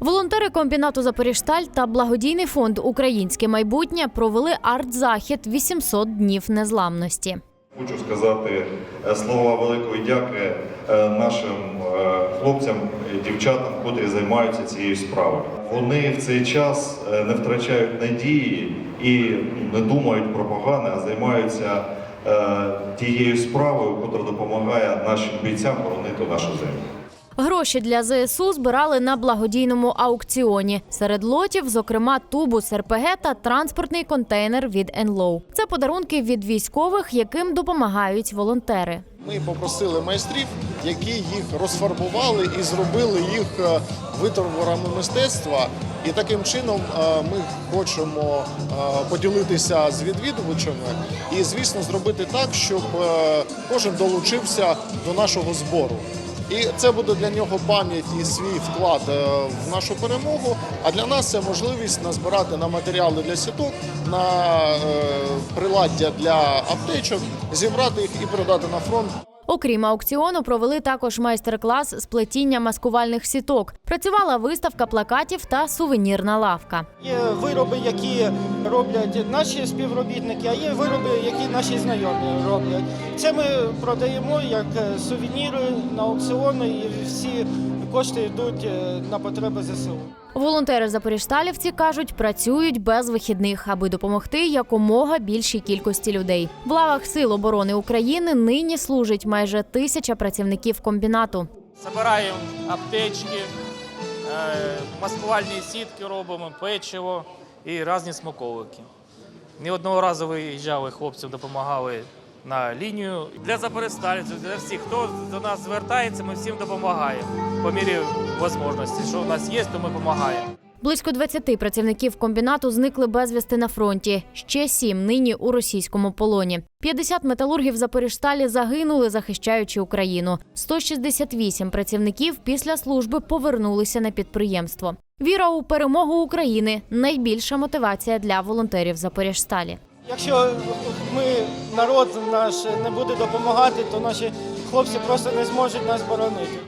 Волонтери комбінату Запоріжсталь та благодійний фонд Українське майбутнє провели арт-захід 800 днів незламності. Хочу сказати е, слова великої дяки е, нашим е, хлопцям і дівчатам, котрі займаються цією справою. Вони в цей час не втрачають надії і не думають про погане, а займаються тією справою, котра допомагає нашим бійцям боронити нашу землю. Гроші для ЗСУ збирали на благодійному аукціоні. Серед лотів, зокрема, тубус РПГ та транспортний контейнер від НЛО. Це подарунки від військових, яким допомагають волонтери. Ми попросили майстрів, які їх розфарбували і зробили їх е, витворами мистецтва. І таким чином е, ми хочемо е, поділитися з відвідувачами і, звісно, зробити так, щоб кожен долучився до нашого збору. І це буде для нього пам'ять і свій вклад е, в нашу перемогу. А для нас це можливість назбирати на матеріали для сіток, на е, приладдя для аптечок, зібрати їх і передати на фронт. Окрім аукціону, провели також майстер-клас з плетіння маскувальних сіток. Працювала виставка плакатів та сувенірна лавка. Є вироби, які роблять наші співробітники, а є вироби, які наші знайомі роблять. Це ми продаємо як сувеніри на аукціони, і всі кошти йдуть е, на потреби ЗСУ. Волонтери запоріжсталівці кажуть, працюють без вихідних, аби допомогти якомога більшій кількості людей. В лавах Сил оборони України нині служить майже тисяча працівників комбінату. Забираємо аптечки, е, маскувальні сітки робимо, печиво і різні смаковики. Не одного разу виїжджали хлопцям, допомагали на лінію. Для запористальців, для всіх, хто до нас звертається, ми всім допомагаємо по мірі можливості. Що в нас є, то ми допомагаємо. Близько 20 працівників комбінату зникли безвісти на фронті. Ще сім нині у російському полоні. 50 металургів Запоріжсталі загинули, захищаючи Україну. 168 працівників після служби повернулися на підприємство. Віра у перемогу України найбільша мотивація для волонтерів Запоріжсталі. Якщо ми, народ наш не буде допомагати, то наші хлопці просто не зможуть нас боронити.